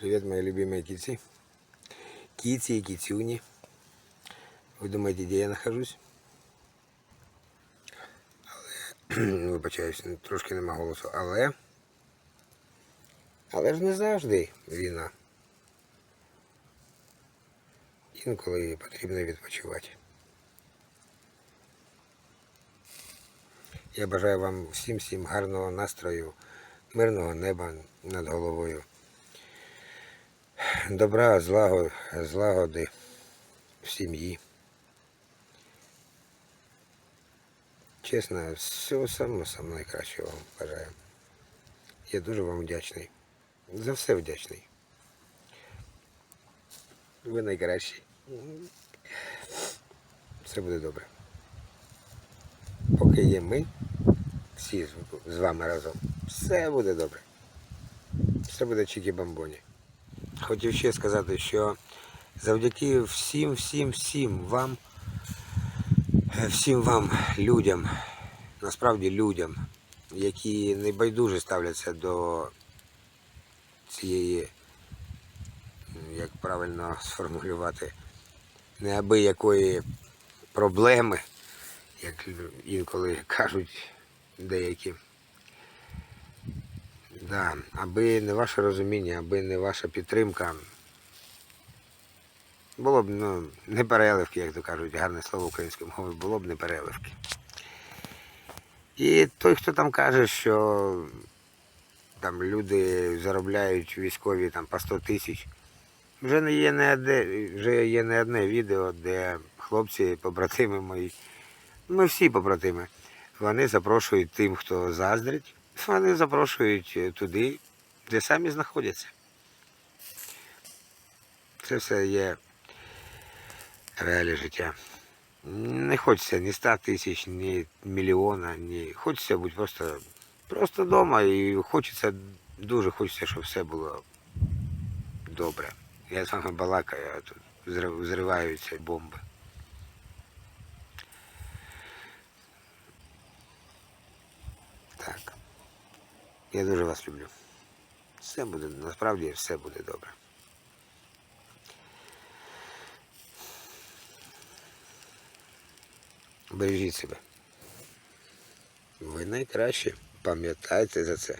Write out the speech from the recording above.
Привет, мои любимые кицы. Кицы и кицюни. Ви думаєте, де я нахожусь? Але, вибачаюсь, трошки нема голосу, але. Але ж не завжди війна. Інколи потрібно відпочивати. Я бажаю вам всім всім гарного настрою, мирного неба над головою. Добра, злагоди, в сім'ї. Чесно, всього самого самого найкращого вам бажаю. Я дуже вам вдячний. За все вдячний. Ви найкращий. Все буде добре. Поки є ми, всі з- вами разом, все буде добре. Все буде чікі-бамбоні. Хотів ще сказати, що завдяки всім, всім, всім вам, всім вам, людям, насправді людям, які небайдуже ставляться до цієї, як правильно сформулювати, неабиякої проблеми, як інколи кажуть деякі. Да, аби не ваше розуміння, аби не ваша підтримка, було б ну, не переливки, як то кажуть, гарне слово українською мовою, було б не переливки. І той, хто там каже, що там люди заробляють військові там по 100 тисяч, вже є не одне, вже є не одне відео, де хлопці, побратими мої, ми всі побратими, вони запрошують тим, хто заздрить, вони запрошують е, туди, де самі знаходяться. Це все є реалії життя. Не хочеться ні 100 тисяч, ні мільйона, ні. Хочеться бути просто, просто вдома і хочеться, дуже хочеться, щоб все було добре. Я з вами балакаю, а тут зрив- зриваються бомби. Я дуже вас люблю. Все буде, насправді все буде добре. Бережіть себе. Ви найкраще Пам'ятайте за це.